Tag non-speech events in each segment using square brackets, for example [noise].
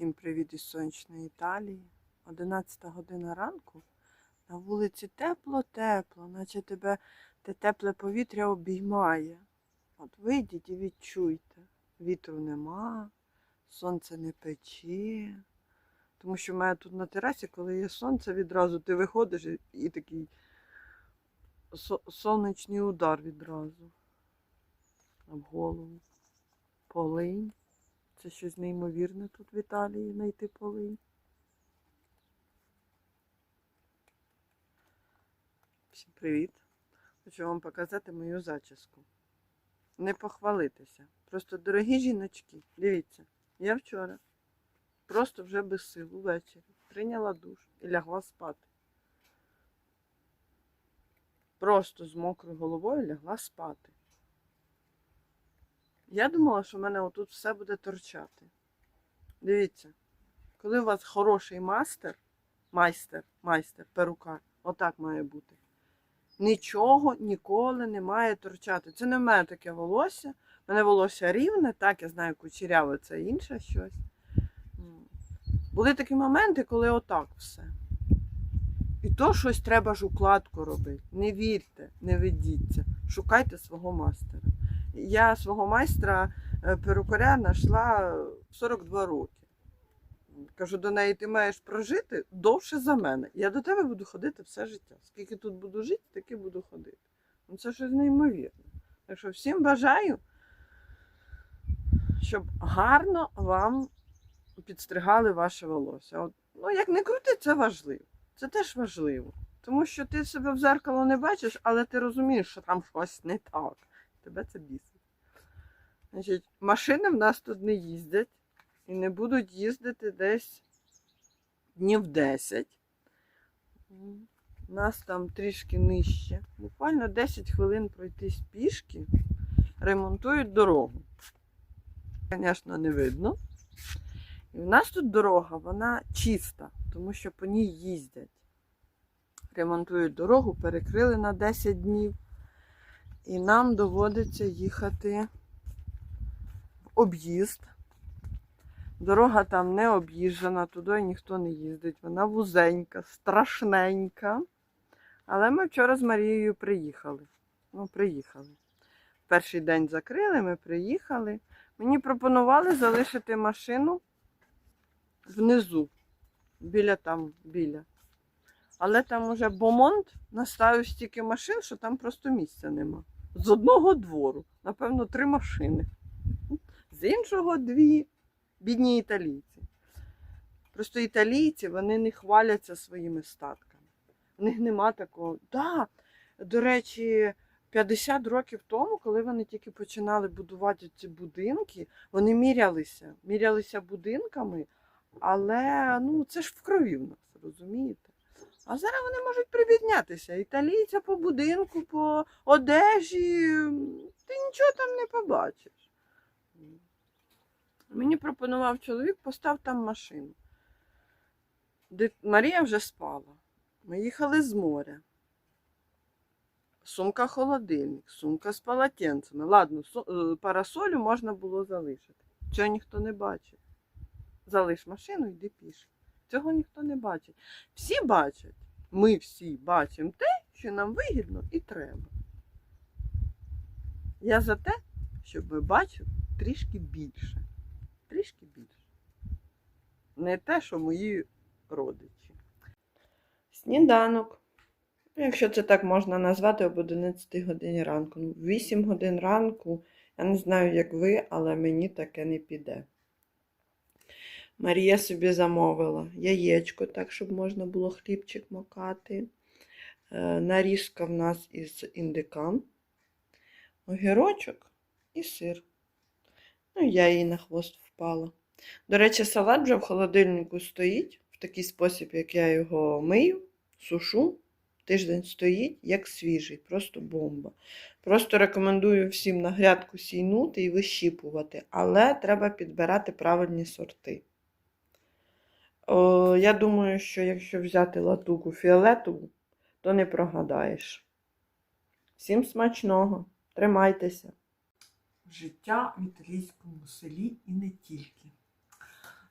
Всім привіт із сонячної Італії. 11 година ранку. На вулиці тепло-тепло, наче тебе те тепле повітря обіймає. От вийдіть і відчуйте. Вітру нема, сонце не пече. Тому що в мене тут на терасі, коли є сонце, відразу ти виходиш і, такий сонячний удар відразу. В голову. Полинь. Це щось неймовірне тут в Італії знайти полинь. Всім привіт! Хочу вам показати мою зачіску. Не похвалитися. Просто дорогі жіночки, дивіться, я вчора просто вже без сил увечері прийняла душ і лягла спати. Просто з мокрою головою лягла спати. Я думала, що в мене отут все буде торчати. Дивіться, коли у вас хороший мастер, майстер, майстер, перукар, отак має бути. Нічого ніколи не має торчати. Це не в мене таке волосся. У мене волосся рівне, так, я знаю, кучеряве це інше щось. Були такі моменти, коли отак все. І то щось треба ж укладку робити. Не вірте, не ведіться. Шукайте свого мастера. Я свого майстра е, перукаря знайшла 42 роки. Кажу до неї, ти маєш прожити довше за мене. Я до тебе буду ходити все життя. Скільки тут буду жити, таки буду ходити. Ну, це щось неймовірне. Так що всім бажаю, щоб гарно вам підстригали ваше волосся. От, ну, як не крути, це важливо. Це теж важливо. Тому що ти себе в зеркало не бачиш, але ти розумієш, що там щось не так. Тебе це бісить. Значить, машини в нас тут не їздять і не будуть їздити десь днів 10. У нас там трішки нижче. Буквально 10 хвилин пройтись пішки, ремонтують дорогу. Звісно, не видно. І в нас тут дорога, вона чиста, тому що по ній їздять. Ремонтують дорогу, перекрили на 10 днів. І нам доводиться їхати в об'їзд. Дорога там не об'їжджена, туди ніхто не їздить. Вона вузенька, страшненька. Але ми вчора з Марією приїхали. Ну, приїхали. Перший день закрили, ми приїхали. Мені пропонували залишити машину внизу, біля там, біля. Але там уже Бомонт наставив стільки машин, що там просто місця нема. З одного двору, напевно, три машини. З іншого дві бідні італійці. Просто італійці вони не хваляться своїми статками. У них нема такого. Да, до речі, 50 років тому, коли вони тільки починали будувати ці будинки, вони мірялися, мірялися будинками, але ну, це ж в крові в нас, розумієте? А зараз вони можуть прибіднятися. Італійця по будинку, по одежі. Ти нічого там не побачиш. Мені пропонував чоловік, постав там машину. Марія вже спала. Ми їхали з моря. Сумка холодильник, сумка з полотенцями. Ладно, е, парасолю можна було залишити. Цього ніхто не бачить. Залиш машину, йди пішки. Цього ніхто не бачить. Всі бачать, ми всі бачимо те, що нам вигідно і треба. Я за те, щоб ви бачили трішки більше. Трішки більше. Не те, що мої родичі. Сніданок. Ну, Якщо це так можна назвати, об 11 годині ранку. Ну, 8 годин ранку, я не знаю, як ви, але мені таке не піде. Марія собі замовила яєчко, так, щоб можна було хлібчик макати. Е, Нарізка в нас із індикам, огірочок і сир. Ну, я їй на хвост впала. До речі, салат вже в холодильнику стоїть в такий спосіб, як я його мию, сушу. Тиждень стоїть, як свіжий, просто бомба. Просто рекомендую всім на грядку сійнути і вищіпувати, але треба підбирати правильні сорти. О, я думаю, що якщо взяти латуку фіолетову, то не прогадаєш. Всім смачного! Тримайтеся! Життя в італійському селі і не тільки.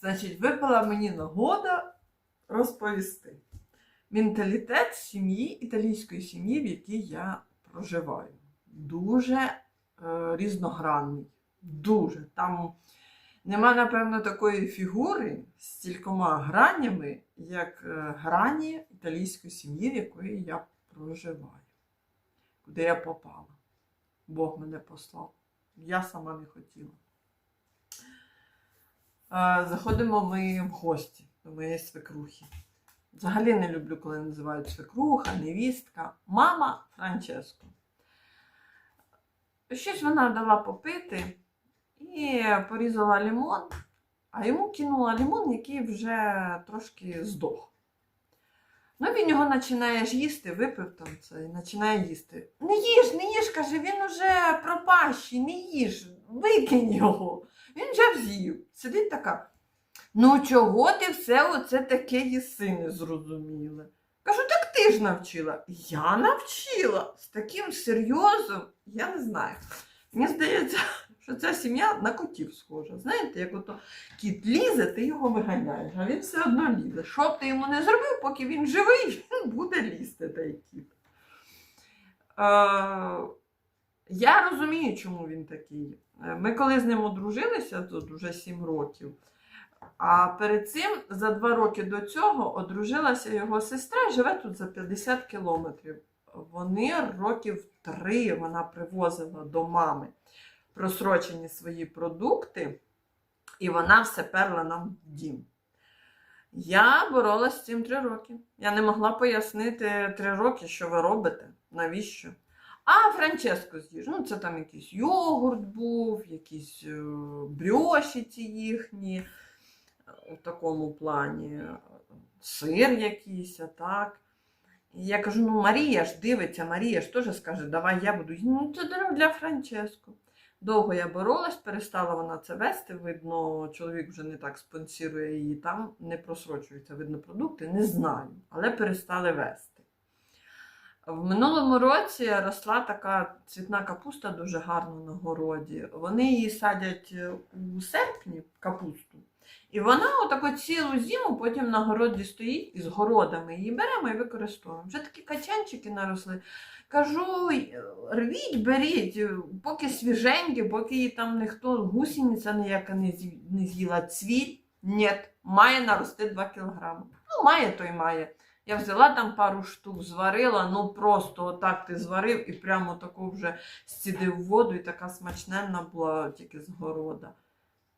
Значить, випала мені нагода розповісти менталітет сім'ї, італійської сім'ї, в якій я проживаю. Дуже е, різногранний. Дуже. Там нема, напевно, такої фігури з стількома гранями, як е, грані італійської сім'ї, в якої я проживаю, куди я попала. Бог мене послав. Я сама не хотіла. Е, Заходимо ми в гості до моєї свекрухи. Взагалі не люблю, коли називають свекруха, невістка, мама Франческо. Щось вона дала попити і порізала лимон, а йому кинула лимон, який вже трошки здох. Ну, він його починає ж їсти, випив там це і починає їсти. Не їж, не їж, каже, він уже пропащий, не їж, викинь його. Він вже вз'їв. Сидить така. Ну, чого ти все оце таке їси незрозуміле? Кажу, так ти ж навчила. Я навчила. З таким серйозом, я не знаю. Мені здається, що ця сім'я на котів схожа. Знаєте, як ото кіт лізе, ти його виганяєш, а він все одно лізе. Що б ти йому не зробив, поки він живий, [laughs] він буде лізти, той кіт. Е, я розумію, чому він такий. Е, Ми коли з ним одружилися, тут вже 7 років. А перед цим, за два роки до цього, одружилася його сестра живе тут за 50 кілометрів. Вони років три вона привозила до мами просрочені свої продукти, і вона все перла нам в дім. Я боролась з цим три роки. Я не могла пояснити три роки, що ви робите, навіщо. А Франческо з'їж. Ну, це там якийсь йогурт був, якісь е, брьошиці їхні е, у такому плані, е, сир якийсь, а так. І я кажу: ну Марія ж дивиться, Марія ж теж скаже, давай я буду. Ну, це для Франческо. Довго я боролась, перестала вона це вести. Видно, чоловік вже не так спонсірує її, там не просрочуються, видно, продукти, не знаю, але перестали вести. В минулому році росла така цвітна капуста дуже гарна на городі. Вони її садять у серпні капусту. І вона отаку цілу зиму потім на городі стоїть і з городами її беремо і використовуємо. Вже такі качанчики наросли. Кажу, «Й, рвіть, беріть, поки свіженькі, поки її там ніхто гусениця ніяка не не з'їла цвіль. Ні, має нарости 2 кілограми. Ну, має, то й має. Я взяла там пару штук, зварила, ну просто отак ти зварив і прямо таку вже зцідив воду, і така смачненна була тільки з города.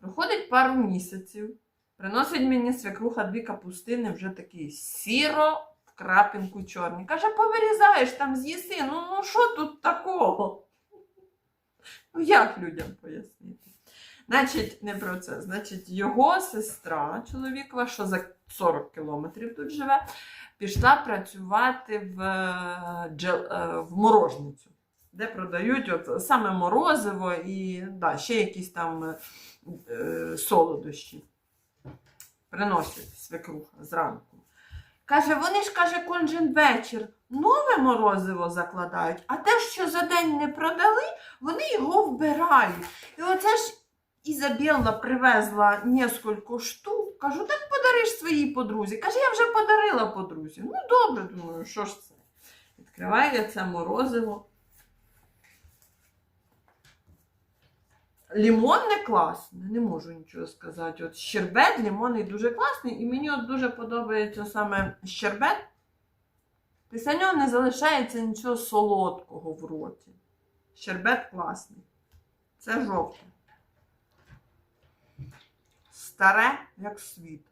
Проходить пару місяців, приносить мені свекруха дві капустини, вже такі сіро в крапинку чорні. Каже, повирізаєш там з'їси. Ну, ну що тут такого? Ну, як людям пояснити? Значить, не про це. Значить, його сестра чоловікова, що за 40 кілометрів тут живе, пішла працювати в, е, е, в морожницю, де продають от саме морозиво і да, ще якісь там е, е, солодощі. Приносять свекруха зранку. Каже, вони ж каже, кожен вечір нове морозиво закладають, а те, що за день не продали, вони його вбирають. І оце ж Ізабелла привезла несколько штук. Кажу, так подариш своїй подрузі. Каже, я вже подарила подрузі. Ну, добре, думаю, що ж це? Відкриваю я це морозиво. Лімонне класне, не можу нічого сказати. От щербет лімонний дуже класний, і мені от дуже подобається саме щербет. Після нього не залишається нічого солодкого в роті. Щербет класний. Це жовте. Старе, як світ.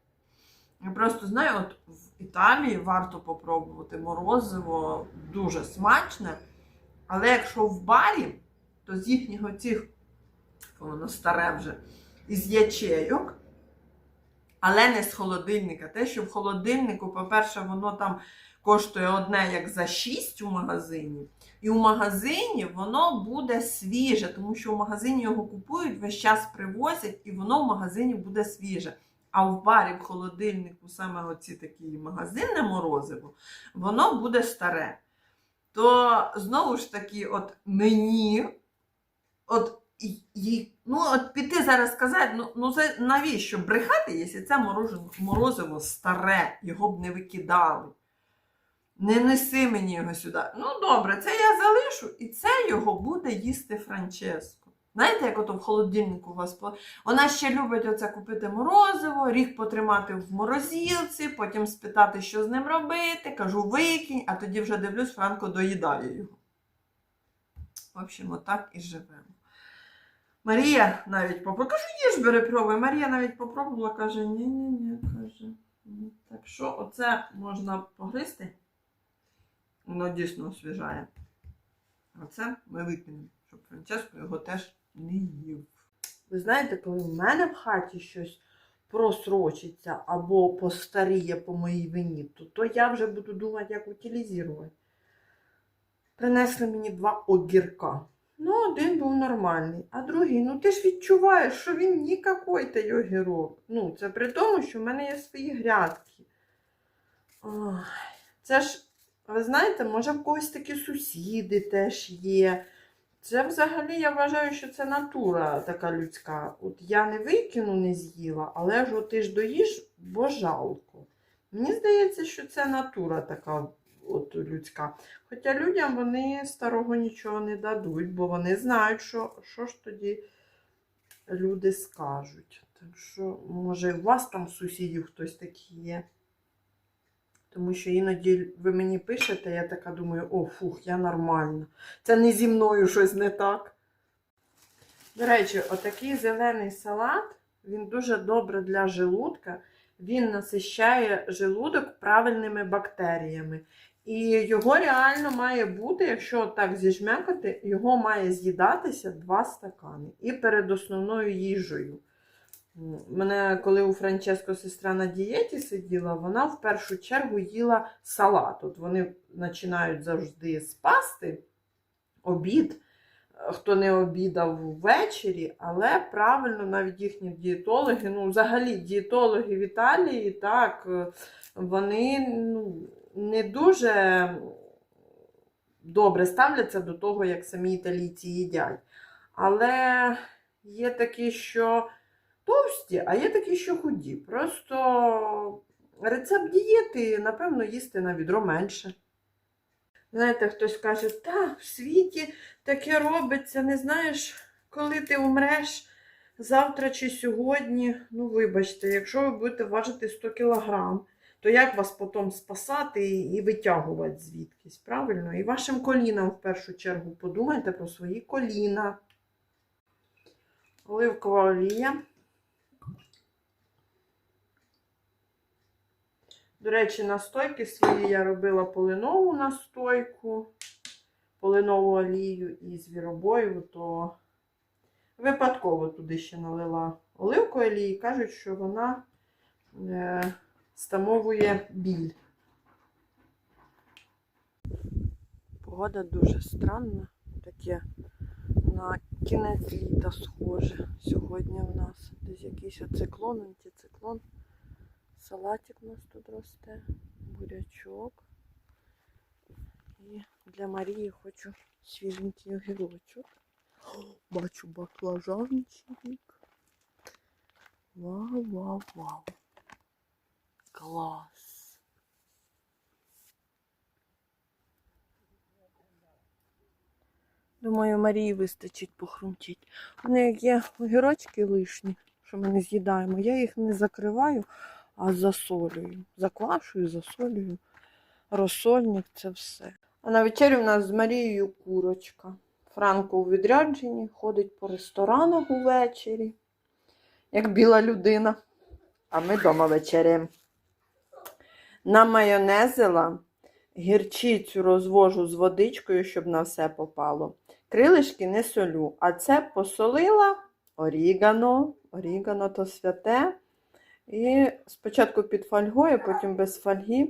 Я просто знаю, от в Італії варто попробувати морозиво дуже смачне. Але якщо в барі, то з їхніх оцих, воно старе вже, із ячейок, але не з холодильника. Те, що в холодильнику, по-перше, воно там коштує одне як за 6 у магазині. І у магазині воно буде свіже, тому що в магазині його купують, весь час привозять, і воно в магазині буде свіже. А в барі, в холодильнику, саме оці такі магазинне морозиво, воно буде старе. То знову ж таки, от мені, от і- ну, от піти зараз сказати, ну, ну це навіщо брехати, якщо це морожево, морозиво старе, його б не викидали. Не неси мені його сюди. Ну, добре, це я залишу, і це його буде їсти Франческо. Знаєте, як ото в холодильнику у вас Вона ще любить оце купити морозиво, рік потримати в морозилці, потім спитати, що з ним робити. Кажу, викинь, а тоді вже дивлюсь, Франко доїдає його. В общем, отак і живемо. Марія навіть попробувала. Кажу, їж бери пробуй. Марія навіть попробувала, каже, ні-ні-ні, каже. Так що оце можна погризти. Воно дійсно освіжає. А це ми викинемо, щоб Франческо його теж не їв. Ви знаєте, коли в мене в хаті щось просрочиться або постаріє по моїй вині, то, то я вже буду думати, як утилізувати. Принесли мені два огірка. Ну, один був нормальний, а другий, ну ти ж відчуваєш, що він нікакой той огірок. Ну, це при тому, що в мене є свої грядки. Ой, це ж, ви знаєте, може в когось такі сусіди теж є. Це взагалі я вважаю, що це натура така людська. От я не викину, не з'їла, але ж от ти ж доїш, бо жалко. Мені здається, що це натура така от людська. Хоча людям вони старого нічого не дадуть, бо вони знають, що, що ж тоді люди скажуть. Так що, може, у вас там сусідів хтось такий є. Тому що іноді ви мені пишете, я така думаю, о, фух, я нормальна. Це не зі мною щось не так. До речі, отакий зелений салат, він дуже добре для желудка. Він насищає желудок правильними бактеріями. І його реально має бути, якщо так зіжмякати, його має з'їдатися два стакани. І перед основною їжею. Мене, коли у Франческо сестра на дієті сиділа, вона в першу чергу їла салат. От вони починають завжди з пасти, обід. Хто не обідав ввечері, але правильно навіть їхні дієтологи, ну, взагалі дієтологи в Італії, так, вони ну, не дуже добре ставляться до того, як самі італійці їдять. Але є такі, що товсті, а є такі, що худі. Просто рецепт дієти, напевно, їсти на відро менше. Знаєте, хтось каже, так, в світі таке робиться, не знаєш, коли ти умреш завтра чи сьогодні. Ну, вибачте, якщо ви будете важити 100 кілограм, то як вас потім спасати і витягувати звідкись, правильно? І вашим колінам в першу чергу подумайте про свої коліна. Оливкова олія. До речі, настойки свої я робила полинову настойку, полинову олію і звіробоєву, то випадково туди ще налила оливку олії. Кажуть, що вона е, стамовує біль. Погода дуже странна, таке на кінець літа схоже. Сьогодні в нас десь якийсь циклон, антициклон. Салатик у нас тут росте, бурячок. І для Марії хочу свіженький огірочок. Бачу баклажанчик. Вау, вау, вау. Клас. Думаю, Марії вистачить похрумтіть. Неї як є огірочки лишні, що ми не з'їдаємо. Я їх не закриваю, а засолюю. Заквашую, засолюю. Розсольник це все. А на вечері в нас з Марією курочка. Франко у відрядженні, ходить по ресторанах увечері, як біла людина. А ми вдома вечеряємо. Намайонезила, гірчицю розвожу з водичкою, щоб на все попало. Крилишки не солю, а це посолила орігано. Орігано то святе. І спочатку під фольгою, потім без фольги.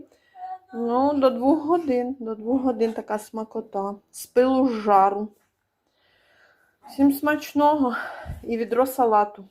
Ну, до двох годин. До двох годин така смакота. З пилу жару. Всім смачного і відро салату.